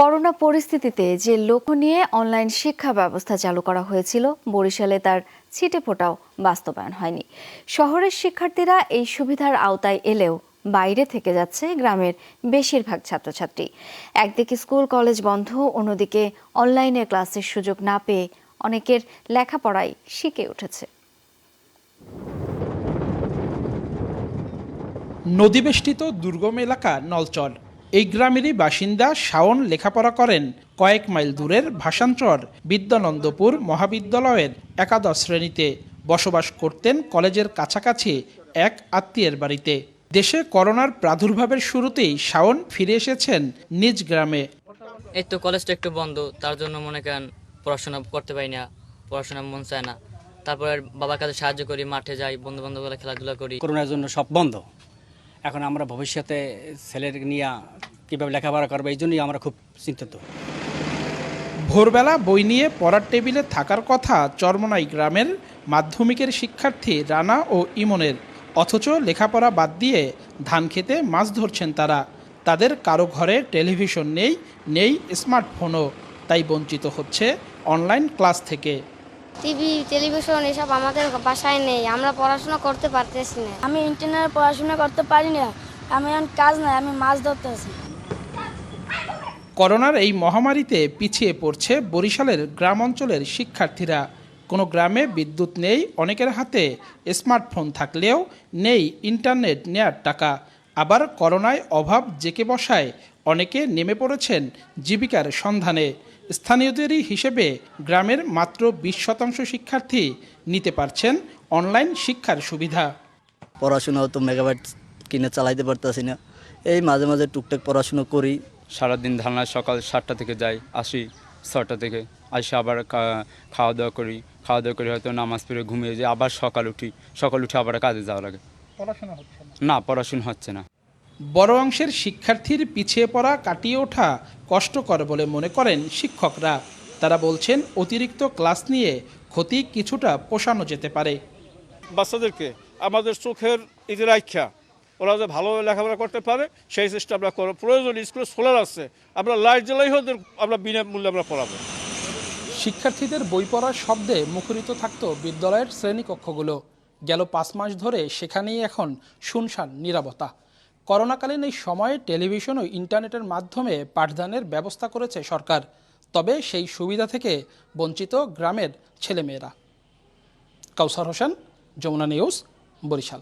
Corona পরিস্থিতিতে যে লক্ষ্য নিয়ে অনলাইন শিক্ষা ব্যবস্থা চালু করা হয়েছিল, বরিশালে তার ছিটে ফোটাও বাস্তবায়ন হয়নি। শহরের শিক্ষার্থীরা এই সুবিধার আওতায় এলেও বাইরে থেকে যাচ্ছে গ্রামের বেশিরভাগ ছাত্রছাত্রী। একদিকে স্কুল, কলেজ বন্ধ, অন্যদিকে অনলাইনে ক্লাসের সুযোগ না পেয়ে অনেকের লেখাপড়াই শিখে উঠেছে। নদীবেষ্টিত দুর্গম এলাকা নলচর। এই গ্রামেরই বাসিন্দা শাওন লেখাপড়া করেন কয়েক মাইল দূরের ভাষান্তর বিদ্যানন্দপুর মহাবিদ্যালয়ের একাদশ শ্রেণীতে। বসবাস করতেন কলেজের কাছাকাছি এক আত্মীয়ের বাড়িতে। দেশে করোনার প্রাদুর্ভাবের শুরুতেই শাওন ফিরে এসেছেন নিজ গ্রামে। এই তো কলেজটা একটু বন্ধ তার জন্য মনে করেন পড়াশোনা করতে পারি না পড়াশোনা মন চায় না। তারপর বাবার কাছে সাহায্য করি মাঠে যাই বন্ধু বান্ধবরা খেলাধুলা করি। করোনার জন্য সব বন্ধ। এখন আমরা ভবিষ্যতে ছেলের নিয়ে কীভাবে লেখাপড়া করব এই জন্যই আমরা খুব চিন্তিত। ভোরবেলা বই নিয়ে পড়ার টেবিলে থাকার কথা চরমনাই গ্রামের মাধ্যমিকের শিক্ষার্থী রানা ও ইমনের। অথচ লেখাপড়া বাদ দিয়ে ধান খেতে মাছ ধরছেন তারা। তাদের কারও ঘরে টেলিভিশন নেই নেই স্মার্টফোনও। তাই বঞ্চিত হচ্ছে অনলাইন ক্লাস থেকে। টিভি টেলিভিশন এসব আমাদের বাসায় নেই আমরা পড়াশোনা করতে পারতেছি না। আমি ইন্টারনেটে পড়াশোনা করতে পারি না আমি এখন কাজ নাই আমি মাছ ধরতে আছি করোনার এই মহামারীতে পিছিয়ে পড়ছে বরিশালের গ্রাম অঞ্চলের শিক্ষার্থীরা। কোনো গ্রামে বিদ্যুৎ নেই, অনেকের হাতে স্মার্টফোন থাকলেও নেই ইন্টারনেট নেয়ার টাকা। আবার করোনায় অভাব জেকে বসায় অনেকে নেমে পড়েছেন জীবিকার সন্ধানে। স্থানীয়দেরই হিসেবে গ্রামের মাত্র বিশ শতাংশ শিক্ষার্থী নিতে পারছেন অনলাইন শিক্ষার সুবিধা। পড়াশোনাও তো মেগাবাইট কিনে চালাইতে পারতেছি না। এই মাঝে মাঝে টুকটাক পড়াশোনা করি। সারাদিন ধারণা সকাল সাতটা থেকে যাই আসি ছটা থেকে। আসি আবার খাওয়া দাওয়া করি। খাওয়া দাওয়া করে হয়তো নামাজ পড়ে ঘুমিয়ে যাই আবার সকাল উঠি। সকাল উঠে আবার কাজে যাওয়া লাগে। পড়াশোনা হচ্ছে না? পড়াশোনা হচ্ছে না। বড় অংশের শিক্ষার্থীর পিছিয়ে পড়া কাটিয়ে ওঠা কষ্টকর বলে মনে করেন শিক্ষকরা। তারা বলছেন অতিরিক্ত ক্লাস নিয়ে ক্ষতি কিছুটা পোষানো যেতে পারে। বাচ্চাদেরকে আমাদের চোখের এই যে ওরা যে ভালোভাবে লেখাপড়া করতে পারে, সেই চেষ্টা আমরা করব। প্রয়োজন স্কুলে সোলার আছে। আমরা লাইট জ্বালাই ওদের আমরা বিনামূল্যে আমরা পড়াবো। শিক্ষার্থীদের বই পড়ার শব্দে মুখরিত থাকত বিদ্যালয়ের শ্রেণীকক্ষগুলো। গেল পাঁচ মাস ধরে সেখানেই এখন শুনশান, নিরাপত্তা। করোনাকালীন এই সময়ে টেলিভিশন ও ইন্টারনেটের মাধ্যমে পাঠদানের ব্যবস্থা করেছে সরকার। তবে সেই সুবিধা থেকে বঞ্চিত গ্রামের ছেলেমেয়েরা। কাউসার হোসেন, যমুনা নিউজ, বরিশাল।